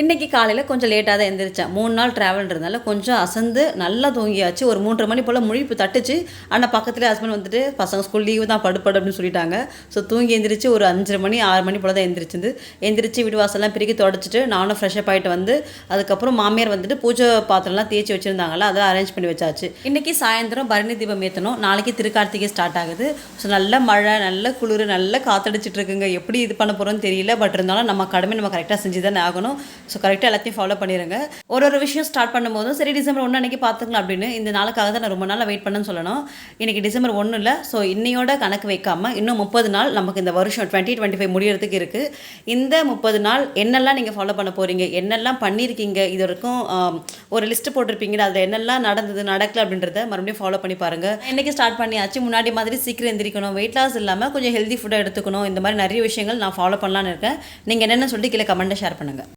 இன்றைக்கி காலையில் கொஞ்சம் லேட்டாக தான் எழுந்திரிச்சேன் மூணு நாள் ட்ராவல்ன்றதுனால கொஞ்சம் அசந்து நல்லா தூங்கியாச்சு. ஒரு மூன்றரை மணி போல் முழிப்பு தட்டுச்சு. ஆனால் பக்கத்தில் ஹஸ்பண்ட் வந்துட்டு பசங்க ஸ்கூல் லீவு தான் படுப்படு அப்படின்னு சொல்லிட்டாங்க. ஸோ தூங்கி எந்திரிச்சு ஒரு அஞ்சரை மணி ஆறு மணி போல் தான் எந்திரிச்சிருந்து எந்திரிச்சு வீடு வாசல்லாம் பிரிக்கி தொடச்சிட்டு நானும் ஃப்ரெஷ்அப் ஆகிட்டு வந்து அதுக்கப்புறம் மாமியார் வந்துட்டு பூஜை பாத்திரம்லாம் தேய்ச்சி வச்சுருந்தாங்களா அதை அரேஞ்ச் பண்ணி வச்சாச்சு. இன்றைக்கி சாயந்தரம் பரணி தீபம் ஏற்றணும் நாளைக்கு திருக்கார்த்திகை ஸ்டார்ட் ஆகுது. ஸோ நல்ல மழை நல்ல குளிர் நல்ல காத்தடிச்சிட்டு இருக்குங்க. எப்படி இது பண்ண போகிறோன்னு தெரியல. பட் இருந்தாலும் நம்ம கடமை நம்ம கரெக்டாக செஞ்சு தானே ஆகணும். ஸோ கரெக்டாக எல்லாத்தையும் ஃபாலோ பண்ணிடுங்க ஒரு ஒரு விஷயம் ஸ்டார்ட் பண்ணும்போதும் சரி டிசம்பர் ஒன்று அன்றைக்கி பார்த்துக்கலாம் அப்படின்னு இந்த நாளுக்காக தான் நான் ரொம்ப நாளாக வெயிட் பண்ணேன்னு சொல்லணும். இன்றைக்கி டிசம்பர் ஒன்று இல்லை ஸோ இன்னையோட கணக்கு வைக்காமல் இன்னும் முப்பது நாள் நமக்கு இந்த வருஷம் டுவெண்ட்டி டுவெண்ட்டி ஃபைவ் முடியறதுக்கு இருக்குது இந்த முப்பது நாள் என்னெல்லாம் நீங்கள் ஃபாலோ பண்ண போகிறீங்க என்னெல்லாம் பண்ணியிருக்கீங்க இது வரைக்கும் ஒரு லிஸ்ட்டு போட்டிருப்பீங்க அதில் என்னெல்லாம் நடந்தது நடக்கல அப்படின்றத மறுபடியும் ஃபாலோ பண்ணி பாருங்கள் இன்றைக்கி ஸ்டார்ட் பண்ணியாச்சு முன்னாடி மாதிரி சீக்கிரம் எந்திரிக்கணும். வெயிட் லாஸ் இல்லாமல் கொஞ்சம் ஹெல்தி ஃபுட்டாக எடுத்துக்கணும். இந்த மாதிரி நிறைய விஷயங்கள் நான் ஃபாலோ பண்ணலான்னு இருக்கேன். நீங்கள் என்னென்னு சொல்லிட்டு கீழே கமெண்ட்டை ஷேர் பண்ணுங்கள்